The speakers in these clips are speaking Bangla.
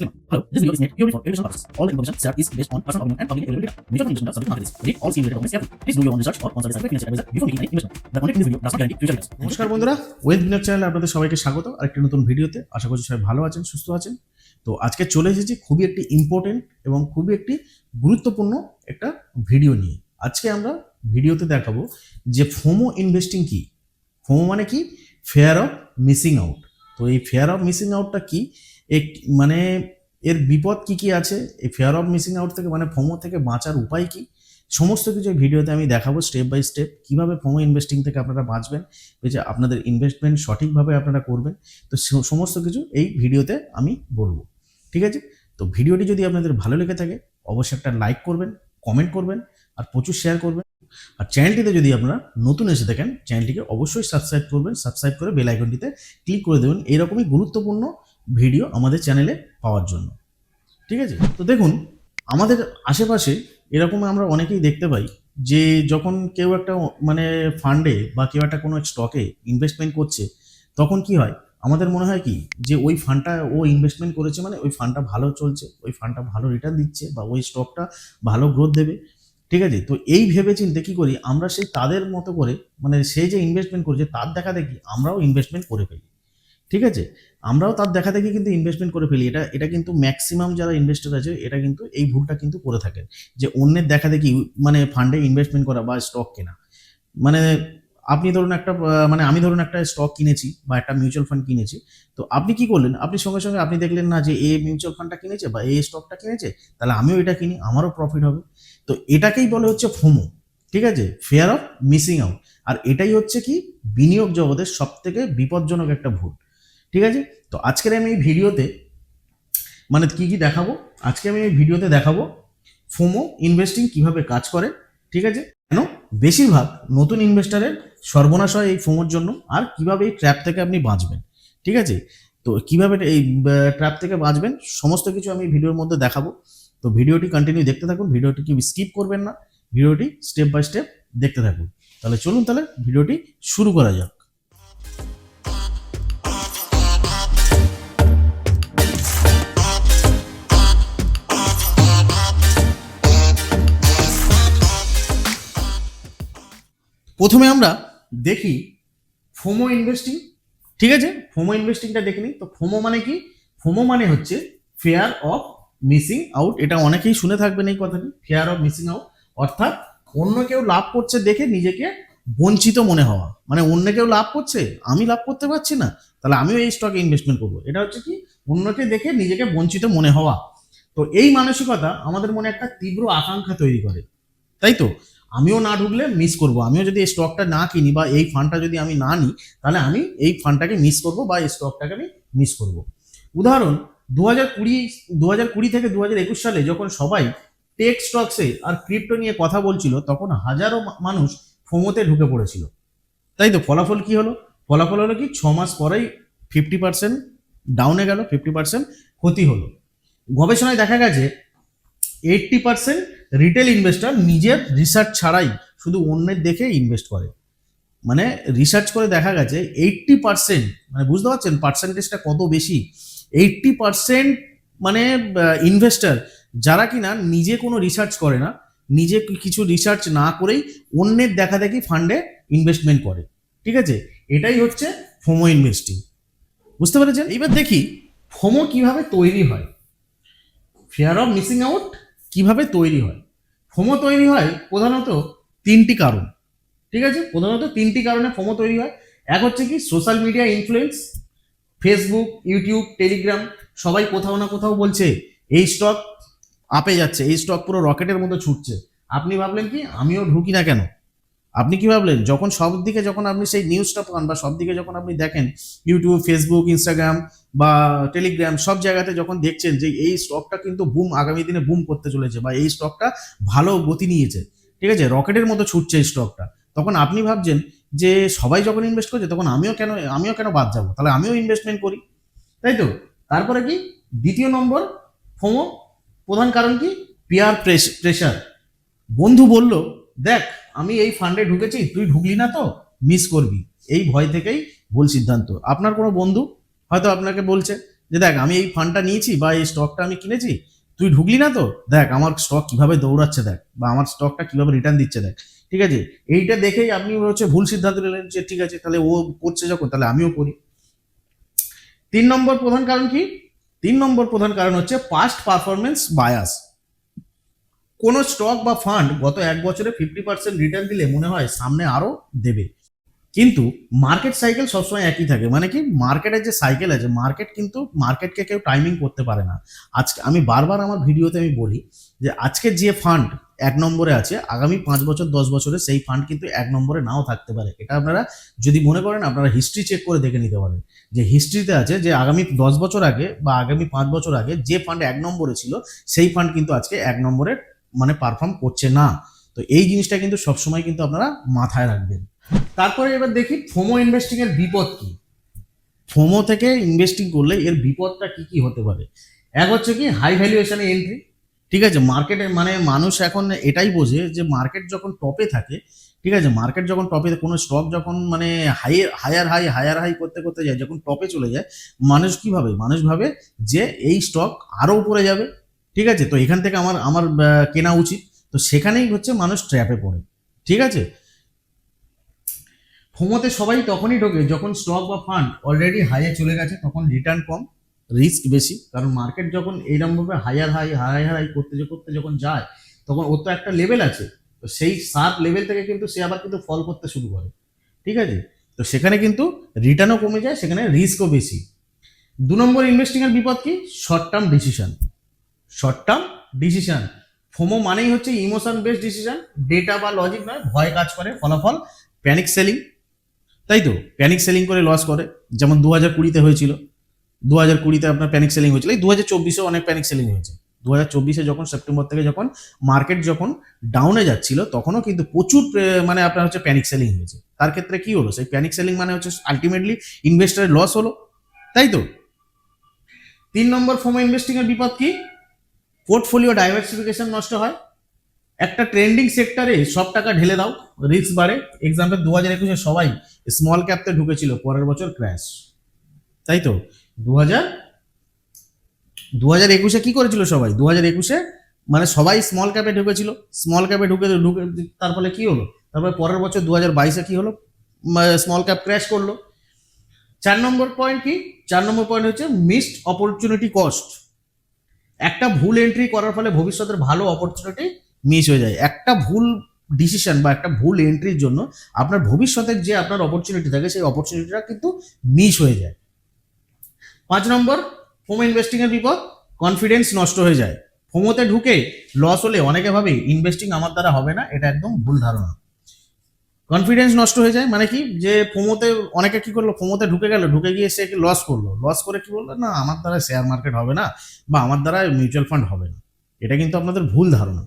Hello, this video is made purely for educational purposes. All the information shared is based on personal opinion and publicly available data. Fund investment are subject to market risk. Read all scheme related documents carefully. Please do your own research or consult a certified financial advisor before making any investment. The content in this video does not guarantee future returns. নমস্কার বন্ধুরা ওয়েব বিনোদ চ্যানেলে আপনাদের সবাইকে স্বাগত আরেকটি নতুন ভিডিওতে আশা করছি সবাই ভালো আছেন সুস্থ আছেন তো আজকে চলে এসেছি খুবই একটি ইম্পর্টেন্ট এবং খুবই একটি গুরুত্বপূর্ণ একটা ভিডিও নিয়ে আজকে আমরা ভিডিওতে দেখাবো যে ফোমো ইনভেস্টিং কি ফোমো মানে কি ফেয়ার অফ মিসিং আউট তো এই ফেয়ার অফ মিসিং আউটটা কি এক মানে এর বিপদ কি কি আছে? এই ফেয়ার অফ মিসিং আউট থেকে মানে ফোমো থেকে বাঁচার উপায় কি? সমস্ত কিছু এই ভিডিওতে আমি দেখাবো স্টেপ বাই স্টেপ কীভাবে ফোমো ইনভেস্টিং থেকে আপনারা বাঁচবেন যে আপনাদের ইনভেস্টমেন্ট সঠিকভাবে আপনারা করবেন, তো সমস্ত কিছু এই ভিডিওতে আমি বলব। ঠিক আছে? তো ভিডিওটি যদি আপনাদের ভালো লেগে থাকে, অবশ্যই একটা লাইক করবেন কমেন্ট করবেন, আর প্রচুর শেয়ার করবেন। আর চ্যানেলটিতে যদি আপনারা নতুন এসে থাকেন চ্যানেলটিকে অবশ্যই সাবস্ক্রাইব করবেন সাবস্ক্রাইব করে বেল আইকনটিতে ক্লিক করে দেবেন। এরকমই গুরুত্বপূর্ণ ভিডিও আমাদের চ্যানেলে পাওয়ার জন্য। ঠিক আছে? তো দেখুন, আমাদের আশেপাশে এরকম আমরা অনেকেই দেখতে পাই যে যখন কেউ একটা মানে ফান্ডে বা কেউ একটা কোনো স্টকে ইনভেস্টমেন্ট করছে, তখন কি হয়? আমাদের মনে হয় কি যে ওই ফান্ডটা ও ইনভেস্টমেন্ট করেছে মানে ওই ফান্ডটা ভালো চলছে, ওই ফান্ডটা ভালো রিটার্ন দিচ্ছে বা ওই স্টকটা ভালো গ্রোথ দেবে। ঠিক আছে? তো এই ভেবে চিন্তে কি করি? আমরা সেই তাদের মতো করে মানে সে যে ইনভেস্টমেন্ট করছে, তার দেখা দেখি আমরাও ইনভেস্টমেন্ট করে ফেলি। ঠিক আছে? আমরাও তার দেখা দেখি কিন্তু ইনভেস্টমেন্ট করে ফেলি। এটা এটা কিন্তু ম্যাক্সিমাম যারা ইনভেস্টর আছে, এটা কিন্তু এই ভুলটা কিন্তু করে থাকেন। যে অন্যের দেখা দেখি মানে ফান্ডে ইনভেস্টমেন্ট করা বা স্টক কেনা। মানে আপনি ধরুন একটা মানে আমি ধরুন একটা স্টক কিনেছি বা একটা মিউচুয়াল ফান্ড কিনেছি, তো আপনি কি করলেন? আপনি সঙ্গে সঙ্গে আপনি দেখলেন না যে এ মিউচুয়াল ফান্ডটা কিনেছে বা এ স্টকটা কিনেছে, তাহলে আমিও এটা কিনি, আমারও প্রফিট হবে। তো এটাকেই বলে হচ্ছে ফোমো, ঠিক আছে? ফেয়ার অফ মিসিং আউট আর এটাই হচ্ছে কি, বিনিয়োগ জগতের সব থেকে বিপজ্জনক একটা ভুল। ঠিক আছে? তো আজকের আমি এই ভিডিওতে মানে কি কি দেখাবো? আজকে আমি এই ভিডিওতে দেখাবো ফোমো ইনভেস্টিং কীভাবে কাজ করে, ঠিক আছে? কেন? বেশিরভাগ নতুন ইনভেস্টারের সর্বনাশ হয় এই ফোমোর জন্য, আর কীভাবে এই ট্র্যাপ থেকে আপনি বাঁচবেন, ঠিক আছে? তো কীভাবে এই ট্র্যাপ থেকে বাঁচবেন, সমস্ত কিছু আমি ভিডিওর মধ্যে দেখাবো। তো ভিডিওটি কন্টিনিউ দেখতে থাকুন, ভিডিওটি কি স্কিপ করবেন না, ভিডিওটি স্টেপ বাই স্টেপ দেখতে থাকুন। তাহলে চলুন তাহলে ভিডিওটি শুরু করা যাক। প্রথমে আমরা দেখি ফোমো ইনভেস্টিং ঠিক আছে? ফোমো ইনভেস্টিংটা দেখে নিই। তো ফোমো মানে কি? ফোমো মানে হচ্ছে ফেয়ার অফ মিসিং আউট এটা অনেকেই শুনে থাকবেন এই কথাটি। ফেয়ার অফ মিসিং আউট অর্থাৎ অন্য কেউ লাভ করছে দেখে নিজেকে বঞ্চিত মনে হওয়া। মানে অন্য কেউ লাভ করছে? আমি লাভ করতে পারছি না। তাহলে আমিও এই স্টকে ইনভেস্টমেন্ট করব। এটা হচ্ছে কি? অন্যকে দেখে নিজেকে বঞ্চিত মনে হওয়া। তো এই মানসিকতা আমাদের মনে একটা তীব্র আকাঙ্ক্ষা তৈরি করে। তাই তো? আমিও না ঢুকলে মিস করব। আমিও যদি এই স্টকটা না কিনি বা এই ফান্ডটা যদি আমি না নিই, তাহলে আমি এই ফান্ডটাকে মিস করব বা এই স্টকটাকে আমি মিস করব। উদাহরণ দু হাজার কুড়ি দু হাজার কুড়ি থেকে দু হাজার একুশ সালে যখন সবাই টেক স্টকসে আর ক্রিপ্টো নিয়ে কথা বলছিল, তখন হাজারো মানুষ ফোমোতে ঢুকে পড়েছিল। তাই তো, ফলাফল কি হলো? ফলাফল হলো কি, ছ মাস পরেই ফিফটি পার্সেন্ট ডাউনে গেল ফিফটি পার্সেন্ট ক্ষতি হলো। গবেষণায় দেখা গেছে এইটটি পার্সেন্ট রিটেল ইনভেস্টর নিজের রিসার্চ ছাড়াই শুধু অন্যের দেখে ইনভেস্ট করে। মানে রিসার্চ করে দেখা গেছে এইটটি পার্সেন্ট মানে বুঝতে পারছেন পার্সেন্টেজটা কত বেশি? এইটটি পার্সেন্ট মানে ইনভেস্টর যারা কিনা নিজে কোনো রিসার্চ করে না, নিজে কিছু রিসার্চ না করেই অন্যের দেখা দেখি ফান্ডে ইনভেস্টমেন্ট করে। ঠিক আছে? এটাই হচ্ছে ফোমো ইনভেস্টিং বুঝতে পেরেছেন? এবার দেখি ফোমো কীভাবে তৈরি হয়? ফেয়ার অফ মিসিং আউট কীভাবে তৈরি হয়? ফোমো তৈরি হয় প্রধানত তিনটি কারণ। ঠিক আছে? প্রধানত তিনটি কারণে ফোমো তৈরি হয়। এক হচ্ছে কি social media influence Facebook YouTube Telegram সবাই কোথাও না কোথাও বলছে, এই স্টক আপে যাচ্ছে, এই স্টক পুরো রকেটের মতো ছুটছে। আপনি ভাবলেন কি, আমিও ঢুকি না কেন? আপনি কি ভাবলেন? যখন সব দিকে যখন আপনি সেই নিউজটা পান বা সব দিকে যখন আপনি দেখেন ইউটিউব ফেসবুক ইনস্টাগ্রাম বা টেলিগ্রাম সব জায়গাতে যখন দেখছেন যে এই স্টকটা কিন্তু বুম আগামী দিনে বুম করতে চলেছে বা এই স্টকটা ভালো গতি নিয়েছে, ঠিক আছে? রকেটের মতো ছুটছে এই স্টকটা তখন আপনি ভাবছেন যে সবাই যখন ইনভেস্ট করছে, তখন আমিও কেন আমিও কেন বাদ যাব? তাহলে আমিও ইনভেস্টমেন্ট করি, তাই তো? তারপরে কি? দ্বিতীয় নম্বর, ফোমো, প্রধান কারণ কি? পিয়ার প্রেশার বন্ধু বলল, দেখ আমি এই ফান্ডে ঢুকেছি, তুই ঢুকলি না তো মিস করবি। এই ভয় থেকেই ভুল সিদ্ধান্ত। আপনার কোনো বন্ধু হয়তো আপনাকে বলছে যে, দেখ, আমি এই ফান্ডটা নিয়েছি বা এই স্টকটা আমি কিনেছি, তুই ঢুকলি না তো? দেখ, আমার স্টক কীভাবে দৌড়াচ্ছে দেখ, বা আমার স্টকটা কীভাবে রিটার্ন দিচ্ছে দেখ। ঠিক আছে? এইটা দেখেই আপনি হচ্ছে ভুল সিদ্ধান্ত নিলেন যে, ঠিক আছে, তাহলে ও করছে যখন, তাহলে আমিও করি। তিন নম্বর প্রধান কারণ কি? তিন নম্বর প্রধান কারণ হচ্ছে পাস্ট পারফরমেন্স বায়াস কোন স্টক বা ফান্ড গত এক বছরে ফিফটি পার্সেন্ট রিটার্ন দিলে মনে হয় সামনে আরও দেবে। কিন্তু মার্কেট সাইকেল সবসময় একই থাকে। মানে কি? মার্কেটের যে সাইকেল আছে মার্কেট কিন্তু মার্কেটকে কেউ টাইমিং করতে পারে না। আজকে আমি বারবার আমার ভিডিওতে আমি বলি যে আজকে যে ফান্ড এক নম্বরে আছে, আগামী পাঁচ বছর, দশ বছরে সেই ফান্ড কিন্তু এক নম্বরে নাও থাকতে পারে। এটা আপনারা যদি মনে করেন, আপনারা হিস্ট্রি চেক করে দেখে নিতে পারেন। যে হিস্ট্রিতে আছে যে আগামী দশ বছর আগে বা আগামী পাঁচ বছর আগে যে ফান্ড এক নম্বরে ছিল, সেই ফান্ড কিন্তু আজকে এক নম্বরে মানে পারফর্ম করছে না। তো এই জিনিসটা কিন্তু সবসময় কিন্তু আপনারা মাথায় রাখবেন। তারপরে এবার দেখি ফোমো ইনভেস্টিং এর বিপদ কি? ফোমো থেকে ইনভেস্টিং করলে এর বিপদটা কি কি হতে পারে? এক হচ্ছে কি হাই ভ্যালুয়েশনে এন্ট্রি ঠিক আছে? মার্কেটে মানে মানুষ এখন এটাই বোঝে যে মার্কেট যখন টপে থাকে, ঠিক আছে? মার্কেট যখন টপে কোনো স্টক যখন মানে high higher high higher high করতে করতে যায়, যখন টপে চলে যায়, মানুষ কি ভাবে? মানুষ ভাবে যে এই স্টক আরও উপরে যাবে। ঠিক আছে? তো এখান থেকে আমার আমার কেনা উচিত। তো সেখানেই হচ্ছে মানুষ ট্র্যাপে পড়ে। ঠিক আছে? ফোমোতে সবাই তখনই ঢোকে যখন স্টক বা ফান্ড অলরেডি হাইয়ে চলে গেছে, তখন রিটার্ন কম রিস্ক বেশি। কারণ মার্কেট যখন এইরকমভাবে হায়ার হাই হায়ার হাই করতে করতে যখন যায়, তখন ওর তো একটা লেভেল আছে। তো সেই সাত লেভেল থেকে কিন্তু সে আবার কিন্তু ফল করতে শুরু করে। ঠিক আছে? তো সেখানে কিন্তু রিটার্নও কমে যায়, সেখানে রিস্কও বেশি। দু নম্বর ইনভেস্টিং এর বিপদ কি? Short term decision short term decision FOMO মানেই হচ্ছে ইমোশন বেসড ডিসিশন ডেটা বা লজিক নয়, ভয় কাজ করে, ফলাফল প্যানিক সেলিং তাই তো? প্যানিক সেলিং করে লস করে। যেমন দু হাজার কুড়িতে হয়েছিল। দু হাজার কুড়িতে আপনার প্যানিক সেলিং হয়েছিল। এই দু হাজার চব্বিশেও অনেক প্যানিক সেলিং হয়েছে। দু হাজার চব্বিশে যখন সেপ্টেম্বর থেকে যখন মার্কেট যখন ডাউনে যাচ্ছিল, তখনও কিন্তু প্রচুর মানে আপনার হচ্ছে প্যানিক সেলিং হয়েছে। তার ক্ষেত্রে কি হলো? সেই প্যানিক সেলিং মানে হচ্ছে আলটিমেটলি ইনভেস্টারের লস হলো। তাই তো? তিন নম্বর ফোমো ইনভেস্টিং এর বিপদ কি? পোর্টফোলিও ডাইভার্সিফিকেশন নষ্ট হয়। একটা ট্রেন্ডিং সেক্টরে সব টাকা ঢেলে দাও রিস্ক বাড়ে। এক্সাম্পল দু হাজার একুশে সবাই স্মল ক্যাপতে ঢুকেছিল, পরের বছর ক্র্যাশ তাই তো? দু হাজার দু হাজার একুশে কি করেছিল সবাই? দু হাজার একুশে মানে সবাই স্মল ক্যাপে ঢুকেছিল। স্মল ক্যাপে ঢুকে ঢুকে তার ফলে কি হলো? তারপরে পরের বছর দু হাজার বাইশে কি হলো? স্মল ক্যাপ ক্র্যাশ করল। চার নম্বর পয়েন্ট কি? চার নম্বর পয়েন্ট হচ্ছে মিসড অপরচুনিটি কস্ট একটা ভুল এন্ট্রি করার ফলে ভবিষ্যতের ভালো অপরচুনিটি মিস হয়ে যায়। একটা ভুল ডিসিশন বা একটা ভুল এন্ট্রির জন্য আপনার ভবিষ্যতের যে আপনার অপরচুনিটি থাকে, সেই অপরচুনিটিটা কিন্তু মিস হয়ে যায়। পাঁচ নম্বর ফোমো ইনভেস্টিং এর বিপদ কনফিডেন্স নষ্ট হয়ে যায়। ফোমোতে ঢুকে লস হলে অনেকে ভাবে ইনভেস্টিং আমার দ্বারা হবে না, এটা একদম ভুল ধারণা। কনফিডেন্স নষ্ট হয়ে যায়। মানে কি? যে ফোমোতে অনেকে কি করল? ফোমোতে ঢুকে গেল। ঢুকে গিয়ে সে লস করল? লস করে কি বলল? না, আমার দ্বারা শেয়ার মার্কেট হবে না বা আমার দ্বারা মিউচুয়াল ফান্ড হবে না। এটা কিন্তু আপনাদের ভুল ধারণা।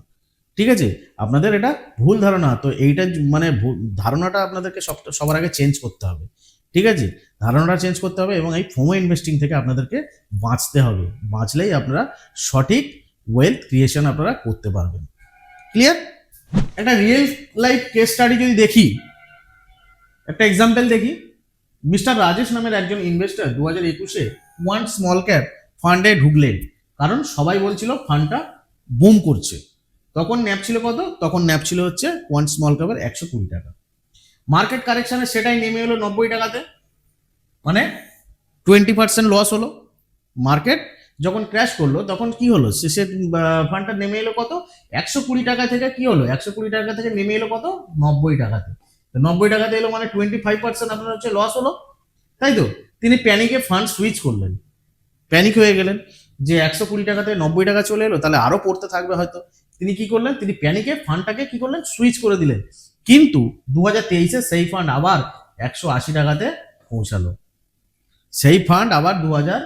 ঠিক আছে? আপনাদের এটা ভুল ধারণা। তো এইটা মানে ধারণাটা আপনাদেরকে সব, সবার আগে চেঞ্জ করতে হবে। ঠিক আছে? ধারণাটা চেঞ্জ করতে হবে এবং এই ফোমো ইনভেস্টিং থেকে আপনাদেরকে বাঁচতে হবে। বাঁচলেই আপনারা সঠিক ওয়েলথ ক্রিয়েশন আপনারা করতে পারবেন। ক্লিয়ার একটা রিয়েল লাইফ কেস স্টাডি যদি দেখি, একটা এক্সাম্পল দেখি মিস্টার রাজেশ নামের একজন ইনভেস্টর দু হাজার একুশে ওয়ান স্মল ক্যাপ ফান্ডে ঢুকলেন। কারণ সবাই বলছিল ফান্ডটা বুম করছে। তখন ন্যাপ ছিল কত? তখন ন্যাপ ছিল হচ্ছে ওয়ান স্মল ক্যাপের একশো কুড়ি টাকা। মার্কেট কারেকশনে সেটাই নেমে এলো নব্বই টাকাতে। মানে টোয়েন্টি পার্সেন্ট লস হলো। মার্কেট যখন ক্র্যাশ করল, তখন কি হলো? শেষে ফান্ডটা নেমে এলো কত? একশো কুড়ি টাকা থেকে কি হলো? একশো কুড়ি টাকা থেকে নেমে এলো কত? নব্বই টাকাতে। তো নব্বই টাকাতে এলো মানে টোয়েন্টি ফাইভ পার্সেন্ট আপনার হচ্ছে লস হলো। তাই তো? তিনি প্যানিকে ফান্ড সুইচ করলেন। প্যানিক হয়ে গেলেন যে একশো কুড়ি টাকাতে নব্বই টাকা চলে এলো, তাহলে আরও পড়তে থাকবে হয়তো। তিনি কি করলেন? তিনি প্যানিকে ফান্ডটাকে কি করলেন? সুইচ করে দিলেন। কিন্তু দু হাজার তেইশে সেই ফান্ড আবার একশো আশি টাকাতে পৌঁছালো। সেই ফান্ড আবার দু হাজার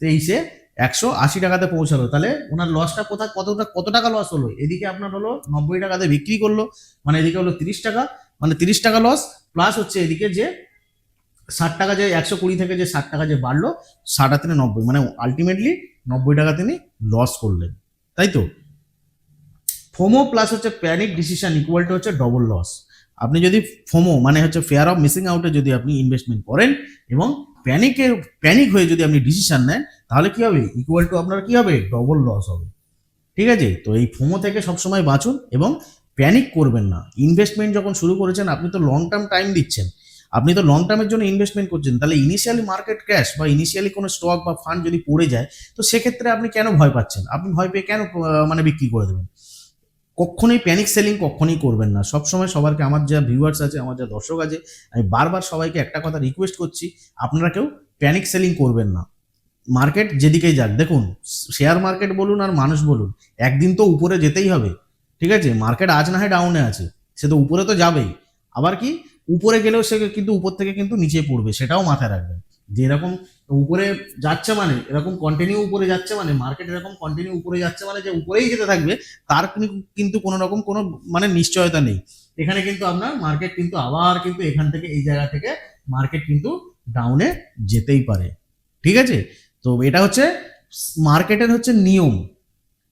তেইশে একশো আশি টাকাতে পৌঁছালো। তাহলে ওনার লসটা কোথায় কতটা কত টাকা লস হলো? এদিকে আপনার হলো নব্বই টাকাতে বিক্রি করল মানে এদিকে হলো তিরিশ টাকা মানে তিরিশ টাকা লস প্লাস হচ্ছে এদিকে যে ষাট টাকা যে একশো কুড়ি থেকে যে ষাট টাকা যে বাড়লো, ষাট আর তিনে নব্বই মানে আলটিমেটলি নব্বই টাকা তিনি লস করলেন। তাই তো? ফোমো প্লাস হচ্ছে প্যানিক ডিসিশন ইকুয়াল টু হচ্ছে ডবল লস আপনি যদি ফোমো মানে হচ্ছে ফেয়ার অফ মিসিং আউটে যদি আপনি ইনভেস্টমেন্ট করেন এবং প্যানিকে প্যানিক হয়ে যদি আপনি ডিসিশন নেন তাহলে কি হবে? ইকুয়াল টু আপনার কি হবে? ডবল লস হবে। ঠিক আছে? তো এই ফোমো থেকে সবসময় বাঁচুন এবং প্যানিক করবেন না। ইনভেস্টমেন্ট যখন শুরু করেছেন, আপনি তো লং টার্ম টাইম দিচ্ছেন। আপনি তো লং টার্মের জন্য ইনভেস্টমেন্ট করছেন। তাহলে ইনিশিয়ালি মার্কেট ক্র্যাশ বা ইনিশিয়ালি কোনো স্টক বা ফান্ড যদি পড়ে যায়, তো সেক্ষেত্রে আপনি কেন ভয় পাচ্ছেন? আপনি ভয় পেয়ে কেন মানে বিক্রি করে দেবেন? কখনোই প্যানিক সেলিং কখনোই করবেন না। সবসময় সবারকে, আমার যা ভিউয়ার্স আছে, আমার যা দর্শক আছে, আমি বারবার সবাইকে একটা কথা রিকোয়েস্ট করছি, আপনারা কেউ প্যানিক সেলিং করবেন না। মার্কেট যেদিকেই যাক, দেখুন শেয়ার মার্কেট বলুন আর মানুষ বলুন, একদিন তো উপরে যেতেই হবে, ঠিক আছে? মার্কেট আজ না হয় ডাউনে আছে, সে তো উপরে তো যাবেই। আবার কি? উপরে গেলেও সে কিন্তু উপর থেকে কিন্তু নিচে পড়বে, সেটাও মাথায় রাখবেন। যে এরকম উপরে যাচ্ছে মানে এরকম কন্টিনিউ উপরে যাচ্ছে মানে মার্কেট এরকম কন্টিনিউ উপরে যাচ্ছে মানে যে উপরেই যেতে থাকবে, তার কিন্তু কোনো রকম কোনো মানে নিশ্চয়তা নেই। এখানে কিন্তু আপনার মার্কেট কিন্তু আবার কিন্তু এখান থেকে এই জায়গা থেকে মার্কেট কিন্তু ডাউনে যেতেই পারে, ঠিক আছে? তো এটা হচ্ছে মার্কেটের হচ্ছে নিয়ম।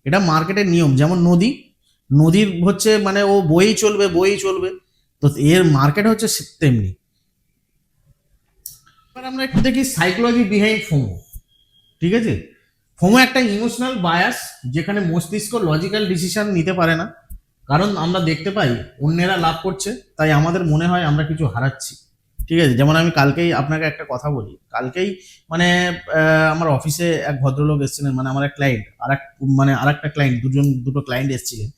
এটা মার্কেটের নিয়ম, যেমন নদী। নদীর হচ্ছে মানে ও বই চলবে বই চলবে। তো এর মার্কেট হচ্ছে তেমনি। এবার আমরা একটু দেখি সাইকোলজি বিহাইন্ড ফোমো ঠিক আছে? ফোমো একটা ইমোশনাল বায়াস যেখানে মস্তিষ্ক লজিক্যাল ডিসিশন নিতে পারে না। কারণ আমরা দেখতে পাই, অন্যেরা লাভ করছে, তাই আমাদের মনে হয় আমরা কিছু হারাচ্ছি। ঠিক আছে? যেমন আমি কালকেই আপনাকে একটা কথা বলি। কালকেই মানে আমার অফিসে এক ভদ্রলোক এসেছিলেন মানে আমার এক ক্লায়েন্ট আর এক মানে আর একটা ক্লায়েন্ট দুজন, দুটো ক্লায়েন্ট এসেছিলেন।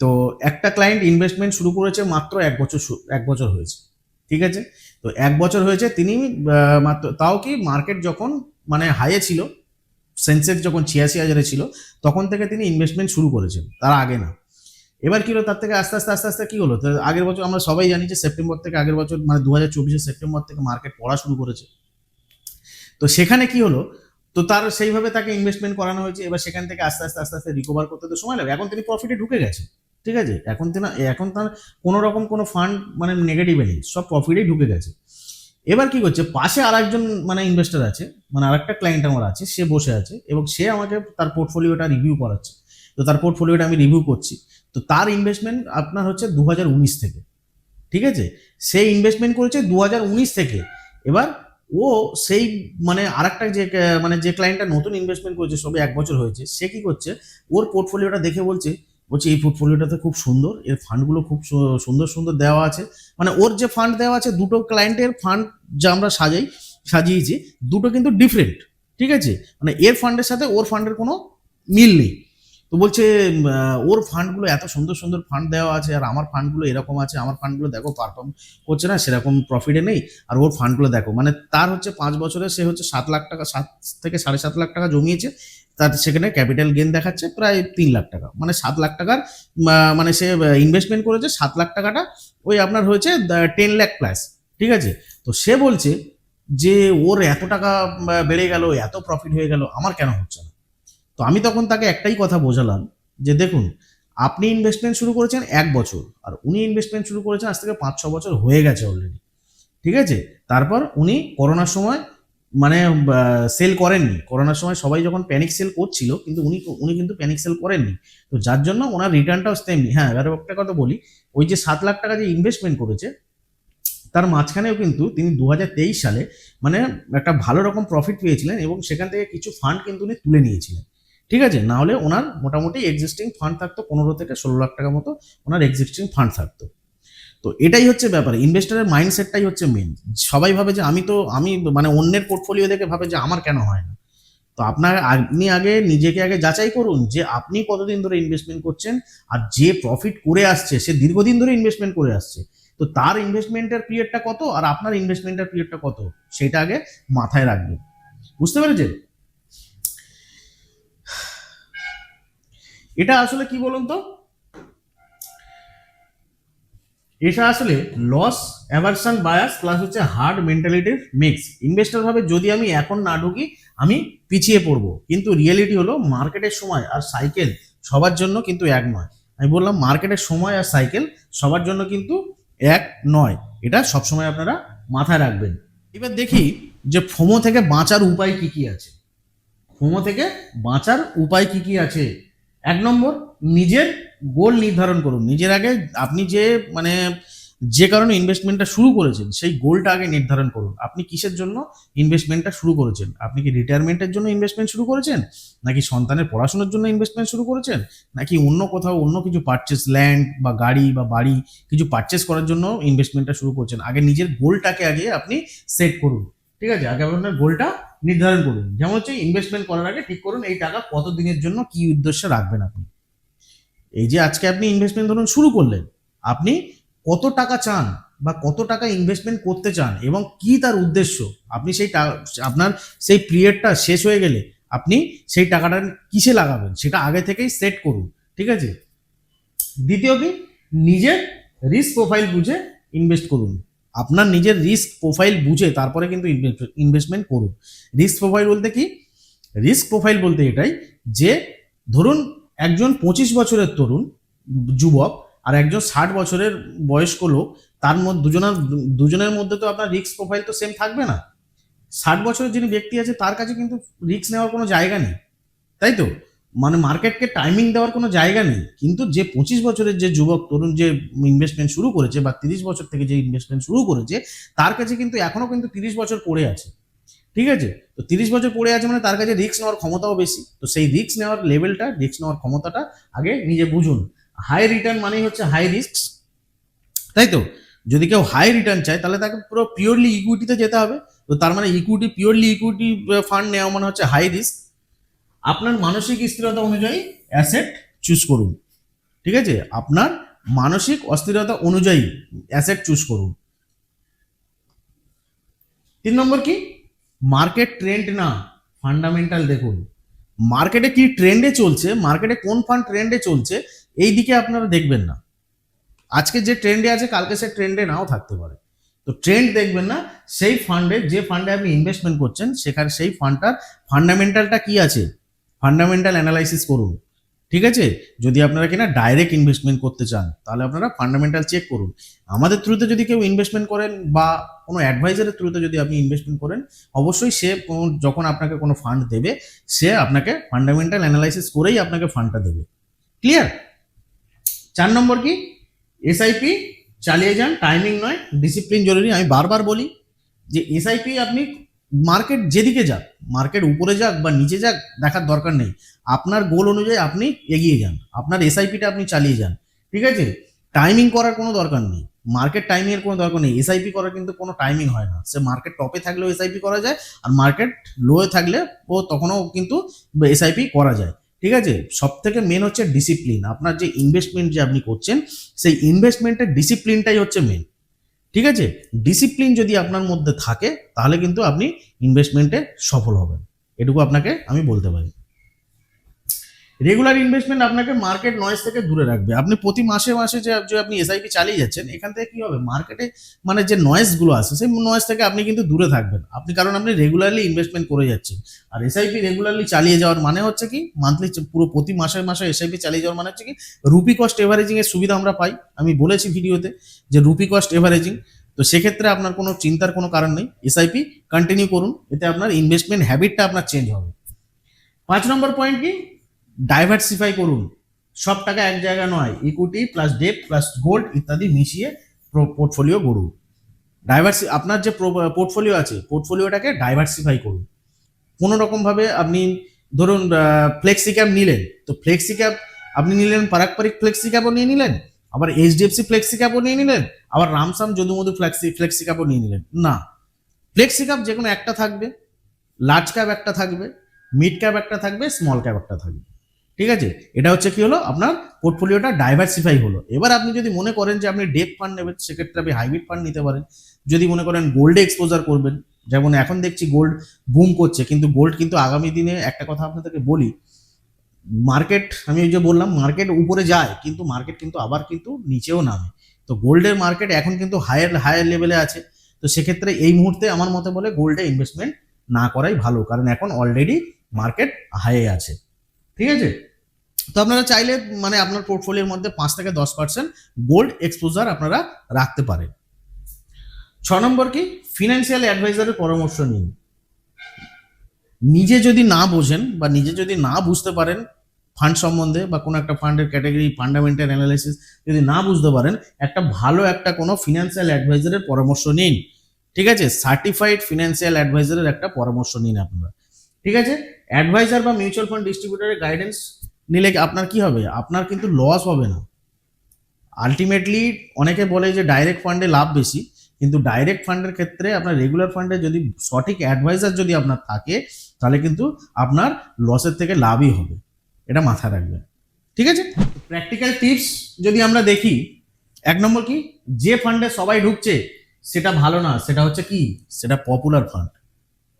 তো একটা ক্লায়েন্ট ইনভেস্টমেন্ট শুরু করেছে মাত্র এক বছর এক বছর হয়েছে। ঠিক আছে? তো এক বছর হয়েছে, তিনি মাত্র, তাও কি মার্কেট যখন মানে হাইয়ে ছিল সেন্সেক্স যখন ছিয়াশি হাজারে ছিল, তখন থেকে তিনি ইনভেস্টমেন্ট শুরু করেছেন, তার আগে না। এবার কি হলো? তার থেকে আস্তে আস্তে আস্তে আস্তে কি হলো? আগের বছর আমরা সবাই জানি যে সেপ্টেম্বর থেকে আগের বছর মানে দু হাজার সেপ্টেম্বর থেকে মার্কেট পড়া শুরু করেছে। তো সেখানে কি হলো? তো তার সেইভাবে তাকে ইনভেস্টমেন্ট করানো হয়েছে। এবার সেখান থেকে আস্তে আস্তে আস্তে আস্তে রিকভার করতে তো সময় লাগবে এখন তিনি প্রফিটে ঢুকে গেছে। ঠিক আছে? এখন তিনি, এখন তার কোনো রকম কোনো ফান্ড মানে নেগেটিভে নেই। সব প্রফিটেই ঢুকে গেছে। এবার কি করছে? পাশে আরেকজন মানে ইনভেস্টার আছে মানে আরেকটা ক্লায়েন্ট আমার আছে, সে বসে আছে এবং সে আমাকে তার পোর্টফোলিওটা রিভিউ করাচ্ছে। তো তার পোর্টফোলিওটা আমি রিভিউ করছি। তো তার ইনভেস্টমেন্ট আপনার হচ্ছে দু হাজার উনিশ থেকে। ঠিক আছে? সে ইনভেস্টমেন্ট করেছে দু হাজার উনিশ থেকে। এবার ও সেই মানে আরেকটা যে মানে যে ক্লায়েন্টটা নতুন ইনভেস্টমেন্ট করেছে, সবে এক বছর হয়েছে, সে কি করছে? ওর পোর্টফোলিওটা দেখে বলছে বলছে, এই পোর্টফোলিওটাতে খুব সুন্দর, এর ফান্ডগুলো খুব সুন্দর সুন্দর দেওয়া আছে। মানে ওর যে ফান্ড দেওয়া আছে, দুটো ক্লায়েন্টের ফান্ড যা আমরা সাজাই, সাজিয়েছি, দুটো কিন্তু ডিফারেন্ট ঠিক আছে? মানে এর ফান্ডের সাথে ওর ফান্ডের কোনো মিল নেই। তো বলছে ওর ফান্ডগুলো এত সুন্দর সুন্দর ফান্ড দেওয়া আছে, আর আমার ফান্ডগুলো এরকম আছে, আমার ফান্ডগুলো দেখো পারফর্ম করছে না, সেরকম প্রফিটে নেই, আর ওর ফান্ডগুলো দেখো। মানে তার হচ্ছে পাঁচ বছরে সে হচ্ছে সাত লাখ টাকা, সাত থেকে সাড়ে সাত লাখ টাকা জমিয়েছে, তার সেখানে ক্যাপিটাল গেন দেখাচ্ছে প্রায় তিন লাখ টাকা। মানে সাত লাখ টাকার মানে সে ইনভেস্টমেন্ট করেছে সাত লাখ টাকাটা, ওই আপনার হয়েছে টেন লাখ প্লাস ঠিক আছে? তো সে বলছে যে, ওর এত টাকা বেড়ে গেল, এত প্রফিট হয়ে গেল, আমার কেন হচ্ছে না? তো আমি তখন তাকে একটাই কথা বোঝালাম যে দেখুন, আপনি ইনভেস্টমেন্ট শুরু করেছেন এক বছর আর উনি ইনভেস্টমেন্ট শুরু করেছেন আজ থেকে পাঁচ ছ বছর হয়ে গেছে অলরেডি ঠিক আছে? তারপর উনি করোনার সময় মানে সেল করেননি। করোনার সময় সবাই যখন প্যানিক সেল করছিল, কিন্তু উনি উনি কিন্তু প্যানিক সেল করেননি। তো যার জন্য ওনার রিটার্নটাও তেমনি হ্যাঁ এবার একটা কথা বলি, ওই যে সাত লাখ টাকা যে ইনভেস্টমেন্ট করেছে, তার মাঝখানেও কিন্তু তিনি দু হাজার তেইশ সালে মানে একটা ভালো রকম প্রফিট পেয়েছিলেন এবং সেখান থেকে কিছু ফান্ড কিন্তু উনি তুলে নিয়েছিলেন। ঠিক আছে? না হলে ওনার মোটামুটি এক্সিস্টিং ফান্ড থাকতো পনেরো থেকে ষোলো লাখ টাকা মতো, ওনার এক্সিস্টিং ফান্ড থাকতো। তো এটাই হচ্ছে ব্যাপার ইনভেস্টরের মাইন্ডসেটটাই হচ্ছে মেন সবাই ভাবে যে আমি তো, আমি মানে অন্যের পোর্টফোলিও দেখে ভাবে যে আমার কেন হয় না। তো আপনার আপনি আগে নিজেকে আগে যাচাই করুন যে আপনি কতদিন ধরে ইনভেস্টমেন্ট করছেন আর যে প্রফিট করে আসছে, সে দীর্ঘদিন ধরে ইনভেস্টমেন্ট করে আসছে। তো তার ইনভেস্টমেন্টের পিরিয়ডটা কত আর আপনার ইনভেস্টমেন্টের পিরিয়ডটা কত, সেটা আগে মাথায় রাখবেন। বুঝতে পেরেছেন? এটা আসলে কি বলুন তো? এটা আসলে লস অ্যাভারশন বায়াস প্লাস হচ্ছে হার্ড মেন্টালিটির মিক্স ইনভেস্টর ভাবে যদি আমি এখন না ঢুকি, আমি পিছিয়ে পড়ব। কিন্তু রিয়েলিটি হলো মার্কেটের সময় আর সাইকেল সবার জন্য কিন্তু এক নয়। আমি বললাম মার্কেটের সময় আর সাইকেল সবার জন্য কিন্তু এক নয়। এটা সবসময় আপনারা মাথায় রাখবেন। এবার দেখি যে ফোমো থেকে বাঁচার উপায় কি কি আছে? ফোমো থেকে বাঁচার উপায় কি কি আছে? এক নম্বর, নিজের গোল নির্ধারণ করুন। নিজের আগে আপনি যে মানে যে কারণে ইনভেস্টমেন্টটা শুরু করেছেন, সেই গোলটা আগে নির্ধারণ করুন। আপনি কিসের জন্য ইনভেস্টমেন্টটা শুরু করেছেন? আপনি কি রিটায়ারমেন্টের জন্য ইনভেস্টমেন্ট শুরু করেছেন? নাকি সন্তানের পড়াশোনার জন্য ইনভেস্টমেন্ট শুরু করেছেন? নাকি অন্য কোথাও অন্য কিছু পারচেস ল্যান্ড বা গাড়ি বা বাড়ি কিছু পারচেস করার জন্য ইনভেস্টমেন্টটা শুরু করছেন? আগে নিজের গোলটাকে আগে আপনি সেট করুন। ঠিক আছে? আগে আপনার গোলটা নির্ধারণ করুন। যেমন হচ্ছে ইনভেস্টমেন্ট করার আগে ঠিক করুন এই টাকা কত দিনের জন্য কি উদ্দেশ্যে রাখবেন আপনি। এই যে আজকে আপনি ইনভেস্টমেন্ট ধরুন শুরু করলেন, আপনি কত টাকা চান বা কত টাকা ইনভেস্টমেন্ট করতে চান এবং কি তার উদ্দেশ্য, আপনি সেই আপনার সেই পিরিয়ডটা শেষ হয়ে গেলে আপনি সেই টাকাটা কিসে লাগাবেন, সেটা আগে থেকেই সেট করুন, ঠিক আছে? দ্বিতীয় কি নিজের রিস্ক প্রোফাইল বুঝে ইনভেস্ট করুন। আপনার নিজের রিস্ক প্রোফাইল বুঝে তারপরে কিন্তু ইনভেস্টমেন্ট করুন। রিস্ক প্রোফাইল বলতে কি? রিস্ক প্রোফাইল বলতে এটাই যে, ধরুন একজন পঁচিশ বছরের তরুণ যুবক আর একজন ষাট বছরের বয়স্ক লোক, তার মধ্যে দুজনের দুজনের মধ্যে তো আপনার রিস্ক প্রোফাইল তো সেম থাকবে না। ষাট বছরের যিনি ব্যক্তি আছে, তার কাছে কিন্তু রিস্ক নেওয়ার কোনো জায়গা নেই। তাই তো? মানে মার্কেটকে টাইমিং দেওয়ার কোনো জায়গা নেই। কিন্তু যে পঁচিশ বছরের যে যুবক, তরুণ যে ইনভেস্টমেন্ট শুরু করেছে বা তিরিশ বছর থেকে যে ইনভেস্টমেন্ট শুরু করেছে, তার কাছে কিন্তু এখনও কিন্তু তিরিশ বছর পড়ে আছে। ঠিক আছে? তো তিরিশ বছর পড়ে আছে মানে তার কাছে রিস্ক নেওয়ার ক্ষমতাও বেশি। তো সেই রিস্ক নেওয়ার লেভেলটা রিস্ক নেওয়ার ক্ষমতাটা আগে নিজে বুঝুন। হাই রিটার্ন মানেই হচ্ছে হাই রিস্ক তাই তো? যদি কেউ হাই রিটার্ন চায়, তাহলে তাকে পুরো পিওরলি ইকুইটিতে যেতে হবে। তো তার মানে ইকুইটি পিওরলি ইকুইটি ফান্ড নেওয়া মানে হচ্ছে হাই রিস্ক আপনার মানসিক স্থিরতা অনুযায়ী অ্যাসেট চুজ করুন। ঠিক আছে? আপনার মানসিক অস্থিরতা অনুযায়ী অ্যাসেট চুজ করুন। তিন নম্বর কি? মার্কেট ট্রেন্ড না ফান্ডামেন্টাল দেখুন। মার্কেটে কি ট্রেন্ডে চলছে মার্কেটে কোন ফান্ড ট্রেন্ডে চলছে, এই দিকে আপনারা দেখবেন না। আজকে যে ট্রেন্ডে আছে, কালকে সে ট্রেন্ডে নাও থাকতে পারে। তো ট্রেন্ড দেখবেন না, সেই ফান্ডে যে ফান্ডে আপনি ইনভেস্টমেন্ট করছেন, সেখানে সেই ফান্ডটার ফান্ডামেন্টালটা কি আছে? ফান্ডামেন্টাল অ্যানালাইসিস করুন, ঠিক আছে? যদি আপনারা কিনা ডাইরেক্ট ইনভেস্টমেন্ট করতে চান, তাহলে আপনারা ফান্ডামেন্টাল চেক করুন। আমাদের থ্রুতে যদি কেউ ইনভেস্টমেন্ট করেন বা কোনো অ্যাডভাইজারের থ্রুতে যদি আপনি ইনভেস্টমেন্ট করেন, অবশ্যই সে যখন আপনাকে কোনো ফান্ড দেবে, সে আপনাকে ফান্ডামেন্টাল অ্যানালাইসিস করেই আপনাকে ফান্ডটা দেবে। ক্লিয়ার চার নম্বর কি? এসআইপি চালিয়ে যান টাইমিং নয় ডিসিপ্লিন জরুরি। আমি বারবার বলি যে এসআইপি আপনি মার্কেট যেদিকে যাক মার্কেট উপরে যাক বা নিচে যাক, দেখার দরকার নেই। আপনার গোল অনুযায়ী আপনি এগিয়ে যান। আপনার এসআইপিটা আপনি চালিয়ে যান। ঠিক আছে? টাইমিং করার কোনো দরকার নেই। মার্কেট টাইমিং এর কোনো দরকার নেই। এসআইপি করার কিন্তু কোনো টাইমিং হয় না। সে মার্কেট টপে থাকলেও এসআইপি করা যায় আর মার্কেট লোয়ে থাকলে ও তখনও কিন্তু এসআইপি করা যায়। ঠিক আছে? সব থেকে মেন হচ্ছে ডিসিপ্লিন আপনার যে ইনভেস্টমেন্ট যে আপনি করছেন, সেই ইনভেস্টমেন্টের ডিসিপ্লিনটাই হচ্ছে মেন ঠিক আছে? ডিসিপ্লিন যদি আপনার মধ্যে থাকে, তাহলে কিন্তু আপনি ইনভেস্টমেন্টে সফল হবেন। এটুকু আপনাকে আমি বলতে পারি। রেগুলার ইনভেস্টমেন্ট আপনাকে মার্কেট নয়েজ থেকে দূরে রাখবে। আপনি প্রতি মাসে মাসে যে আপনি এসআইপি চালিয়ে যাচ্ছেন, এখান থেকে কি হবে? মার্কেটে মানে যে নয়েজগুলো আছে, সেই নয়েজ থেকে আপনি কিন্তু দূরে থাকবেন। আপনি কারণ আপনি রেগুলারলি ইনভেস্টমেন্ট করে যাচ্ছেন। আর এসআইপি রেগুলারলি চালিয়ে যাওয়ার মানে হচ্ছে কি? মান্থলি পুরো প্রতি মাসে মাসে এসআইপি চালিয়ে যাওয়ার মানে হচ্ছে কি? রুপি কস্ট এভারেজিং এর সুবিধা আমরা পাই। আমি বলেছি ভিডিওতে যে রুপি কস্ট এভারেজিং তো সেক্ষেত্রে আপনার কোনো চিন্তার কোনো কারণ নেই। এসআইপি কন্টিনিউ করুন। এতে আপনার ইনভেস্টমেন্ট হ্যাবিটটা আপনার চেঞ্জ হবে। পাঁচ নম্বর পয়েন্ট কি? ডাইভার্সিফাই করুন। সব টাকা এক জায়গা নয় equity plus debt plus gold ইত্যাদি মিশিয়ে পোর্টফোলিও গড়ুন। ডাইভার্সি আপনার যে পোর্টফোলিও আছে পোর্টফোলিওটাকে ডাইভার্সিফাই করুন। কোনো রকমভাবে আপনি ধরুন ফ্লেক্সি ক্যাপ নিলেন, তো ফ্লেক্সি ক্যাপ আপনি নিলেন পারাকপারিক ফ্লেক্সি ক্যাপও নিয়ে নিলেন, আবার এইচডিএফসি ফ্লেক্সি ক্যাপও নিয়ে নিলেন, আবার রামসাম যদুমধু ফ্লেক্সি ফ্লেক্সি ক্যাপও নিয়ে নিলেন। না। ফ্লেক্সি ক্যাপ যে কোনো একটা থাকবে লার্জ ক্যাপ একটা থাকবে মিড ক্যাপ একটা থাকবে স্মল ক্যাপ একটা থাকবে। ঠিক আছে? এটা হচ্ছে কি হলো? আপনার পোর্টফোলিওটা ডাইভার্সিফাই হলো। এবার আপনি যদি মনে করেন যে আপনি ডেপ ফান্ড নেবেন, সেক্ষেত্রে আপনি হাইব্রিড ফান্ড নিতে পারেন। যদি মনে করেন গোল্ডে এক্সপোজার করবেন, যেমন এখন দেখছি গোল্ড বুম করছে, কিন্তু গোল্ড কিন্তু আগামী দিনে একটা কথা আপনাদেরকে বলি মার্কেট আমি ওই যে বললাম মার্কেট উপরে যায়, কিন্তু মার্কেট কিন্তু আবার কিন্তু নিচেও নামে। তো গোল্ডের মার্কেট এখন কিন্তু হায়ার হায়ার লেভেলে আছে। তো সেক্ষেত্রে এই মুহূর্তে আমার মতে বলে গোল্ডে ইনভেস্টমেন্ট না করাই ভালো, কারণ এখন অলরেডি মার্কেট হাইয়ে আছে। ঠিক আছে? তো আপনারা চাইলে মানে আপনার পোর্টফোলিওর মধ্যে পাঁচ থেকে দশ পার্সেন্ট গোল্ড এক্সপোজার আপনারা রাখতে পারেন। ছ নম্বর কি? ফিনান্সিয়াল অ্যাডভাইজারের পরামর্শ নিন। নিজে যদি না বোঝেন বা নিজে যদি না বুঝতে পারেন ফান্ড সম্বন্ধে বা কোনো একটা ফান্ডের ক্যাটাগরি ফান্ডামেন্টাল অ্যানালাইসিস যদি না বুঝতে পারেন, একটা ভালো একটা কোনো ফিনান্সিয়াল অ্যাডভাইজারের পরামর্শ নিন। ঠিক আছে? সার্টিফাইড ফিনান্সিয়াল অ্যাডভাইজারের একটা পরামর্শ নিন আপনারা। ঠিক আছে? অ্যাডভাইজার বা মিউচুয়াল ফান্ড ডিস্ট্রিবিউটারের গাইডেন্স নিলে আপনার কি হবে? আপনার কিন্তু লস হবে না। আলটিমেটলি অনেকে বলে যে ডাইরেক্ট ফান্ডে লাভ বেশি, কিন্তু ডাইরেক্ট ফান্ডের ক্ষেত্রে আপনার রেগুলার ফান্ডে যদি সঠিক অ্যাডভাইজার যদি আপনার থাকে, তাহলে কিন্তু আপনার লসের থেকে লাভই হবে। এটা মাথায় রাখবেন। ঠিক আছে? প্র্যাকটিক্যাল টিপস যদি আমরা দেখি, এক নম্বর কি? যে ফান্ডে সবাই ঢুকছে, সেটা ভালো না, সেটা হচ্ছে কি? সেটা পপুলার ফান্ড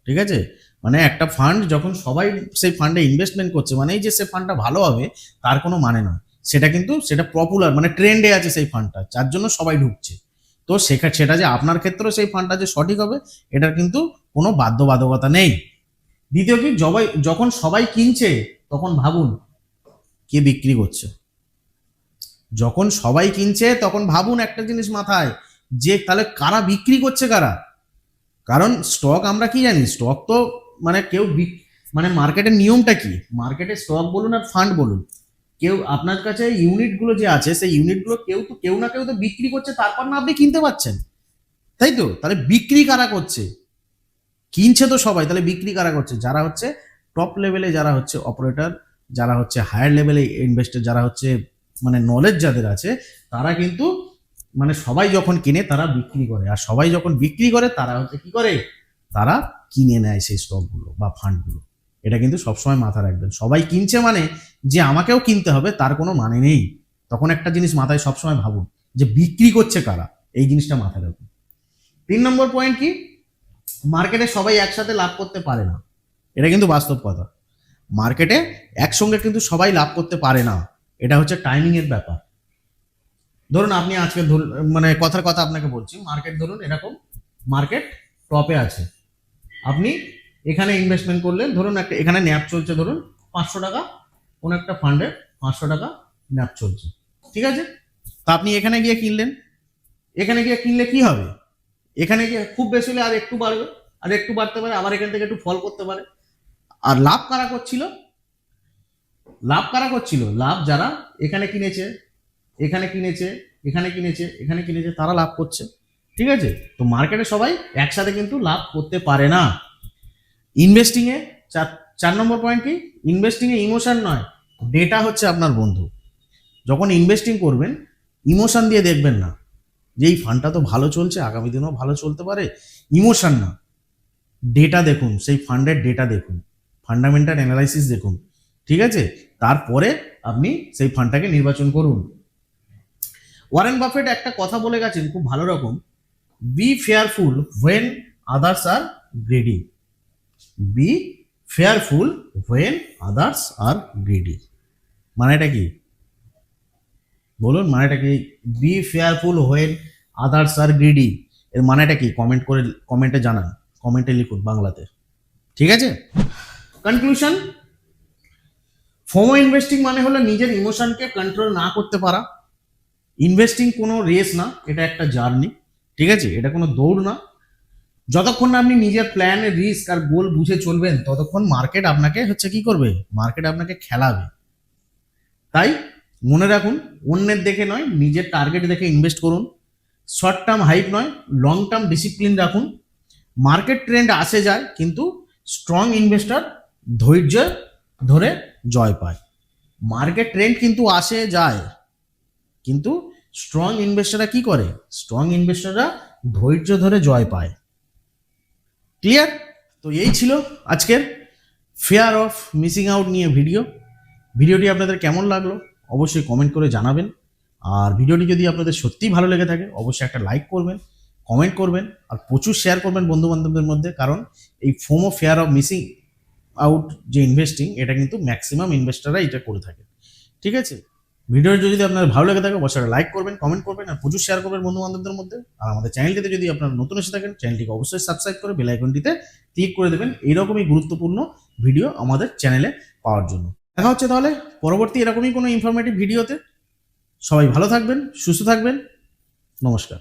ঠিক আছে? মানে একটা ফান্ড যখন সবাই সেই ফান্ডে ইনভেস্টমেন্ট করছে মানে এই যে সে ফান্ডটা ভালো হবে, তার কোনো মানে নয়। সেটা কিন্তু, সেটা পপুলার মানে ট্রেন্ডে আছে সেই ফান্ডটা যার জন্য সবাই ঢুকছে। তো সেখা, সেটা যে আপনার ক্ষেত্রেও সেই ফান্ডটা যে সঠিক হবে, এটার কিন্তু কোনো বাধ্যবাধকতা নেই। দ্বিতীয় কি জবাই যখন সবাই কিনছে, তখন ভাবুন কে বিক্রি করছে। যখন সবাই কিনছে, তখন ভাবুন একটা জিনিস মাথায়, যে তাহলে কারা বিক্রি করছে কারা? কারণ স্টক আমরা কি জানি স্টক তো মানে কেউ মানে মার্কেটের নিয়মটা কি? মার্কেটে স্টক বলুন আর ফান্ড বলুন। কেউ আপনার কাছে ইউনিটগুলো যে আছে, সেই ইউনিটগুলো কেউ তো, কেউ না কেউ তো বিক্রি করছে, তারপর না আপনি কিনতে পাচ্ছেন তাই তো? তাহলে বিক্রি কারা করছে? কিনছে তো সবাই, তাহলে বিক্রি কারা করছে? যারা হচ্ছে টপ লেভেলে যারা হচ্ছে অপারেটর যারা হচ্ছে হায়ার লেভেলে ইনভেস্টর যারা হচ্ছে মানে নলেজ যাদের আছে, তারা কিন্তু মানে সবাই যখন কিনে তারা বিক্রি করে। আর সবাই যখন বিক্রি করে, তারা হচ্ছে কি করে? তারা কিনে নেয় সেই স্টকগুলো বা ফান্ডগুলো। এটা কিন্তু সবসময় মাথা রাখবেন। সবাই কিনছে মানে যে আমাকেও কিনতে হবে, তার কোনো মানে নেই। তখন একটা জিনিস মাথায় সবসময় ভাবুন যে বিক্রি করছে কারা? এই জিনিসটা মাথায় রাখুন। তিন নম্বর পয়েন্ট কি? মার্কেটে সবাই একসাথে লাভ করতে পারে না। এটা কিন্তু বাস্তব কথা। মার্কেটে একসঙ্গে কিন্তু সবাই লাভ করতে পারে না। এটা হচ্ছে টাইমিং এর ব্যাপার। ধরুন আপনি আজকে মানে কথার কথা আপনাকে বলছি। মার্কেট ধরুন এরকম, মার্কেট টপে আছে। আপনি এখানে ইনভেস্টমেন্ট করলেন, ধরুন একটা, এখানে ন্যাপ চলছে, ধরুন পাঁচশো টাকা, কোনো একটা ফান্ডে পাঁচশো টাকা ন্যাপ চলছে। ঠিক আছে? তা আপনি এখানে গিয়ে কিনলেন। এখানে গিয়ে কিনলে কি হবে? এখানে গিয়ে খুব বেশি হলে আর একটু বাড়বে, আর একটু বাড়তে পারে, আবার এখান থেকে একটু ফল করতে পারে। আর লাভ কারা করছিল? লাভ কারা করছিল? লাভ যারা এখানে কিনেছে এখানে কিনেছে এখানে কিনেছে এখানে কিনেছে, তারা লাভ করছে। ঠিক আছে? তো মার্কেটে সবাই একসাথে কিন্তু লাভ করতে পারে না। ইনভেস্টিং এ চার চার নম্বর পয়েন্ট কি? ইনভেস্টিং এ ইমোশন নয় ডেটা হচ্ছে আপনার বন্ধু। যখন ইনভেস্টিং করবেন ইমোশন দিয়ে দেখবেন না যে এই ফান্ডটা তো ভালো চলছে, আগামী দিনেও ভালো চলতে পারে। ইমোশন না। ডেটা দেখুন, সেই ফান্ডের ডেটা দেখুন। ফান্ডামেন্টাল অ্যানালাইসিস দেখুন। ঠিক আছে? তারপরে আপনি সেই ফান্ডটাকে নির্বাচন করুন। ওয়ারেন বাফেট একটা কথা বলে গেছেন, খুব ভালো রকম। Fearful when others are greedy be fearful when others are greedy মানেটা কি? বলুন মানেটা কি? Be fearful when others are greedy এর মানেটা কি? কমেন্ট করে কমেন্টে জানান। কমেন্টে লিখুন বাংলাতে। ঠিক আছে? কনক্লুশন ফোমো ইনভেস্টিং মানে হলো নিজের ইমোশনকে কন্ট্রোল না করতে পারা। ইনভেস্টিং কোনো রেস না, এটা একটা জার্নি ঠিক আছে? এটা কোনো দৌড় না। যতক্ষণ না আপনি নিজের প্ল্যান রিস্ক আর গোল বুঝে চলবেন, ততক্ষণ মার্কেট আপনাকে হচ্ছে কি করবে? মার্কেট আপনাকে খেলাবে। তাই মনে রাখুন, অন্যের দেখে নয়, নিজের টার্গেট দেখে ইনভেস্ট করুন। শর্ট টার্ম হাইপ নয় লং টার্ম ডিসিপ্লিন রাখুন। মার্কেট ট্রেন্ড আসে যায়, কিন্তু স্ট্রং ইনভেস্টর ধৈর্য ধরে জয় পায়। মার্কেট ট্রেন্ড কিন্তু আসে, যায়। কিন্তু স্ট্রং ইনভেস্টররা কি করে? স্ট্রং ইনভেস্টররা ধৈর্য ধরে জয় পায়। ক্লিয়ার তো এই ছিল আজকের ফেয়ার অফ মিসিং আউট নিয়ে ভিডিও ভিডিওটি আপনাদের কেমন লাগল? অবশ্যই কমেন্ট করে জানাবেন। আর ভিডিওটি যদি আপনাদের সত্যিই ভালো লেগে থাকে, অবশ্যই একটা লাইক করবেন কমেন্ট করবেন, আর প্রচুর শেয়ার করবেন বন্ধু বান্ধবদের মধ্যে, কারণ এই FOMO fear of missing out যে ইনভেস্টিং এটা কিন্তু ম্যাক্সিমাম ইনভেস্টাররা এটা করে থাকে। ঠিক আছে? ভিডিও যদি আপনার ভালো লেগে থাকে, অবশ্যই লাইক করবেন কমেন্ট করবেন, আর প্রচুর শেয়ার করবেন বন্ধু বান্ধবদের মধ্যে। আর আমাদের চ্যানেলটিতে যদি আপনারা নতুন এসে থাকেন চ্যানেলটিকে অবশ্যই সাবস্ক্রাইব করে বেল আইকনটিতে ক্লিক করে দেবেন। এইরকমই গুরুত্বপূর্ণ ভিডিও আমাদের চ্যানেলে পাওয়ার জন্য। দেখা হচ্ছে তাহলে পরবর্তী এরকমই কোনো ইনফরমেটিভ ভিডিওতে সবাই ভালো থাকবেন, সুস্থ থাকবেন। নমস্কার।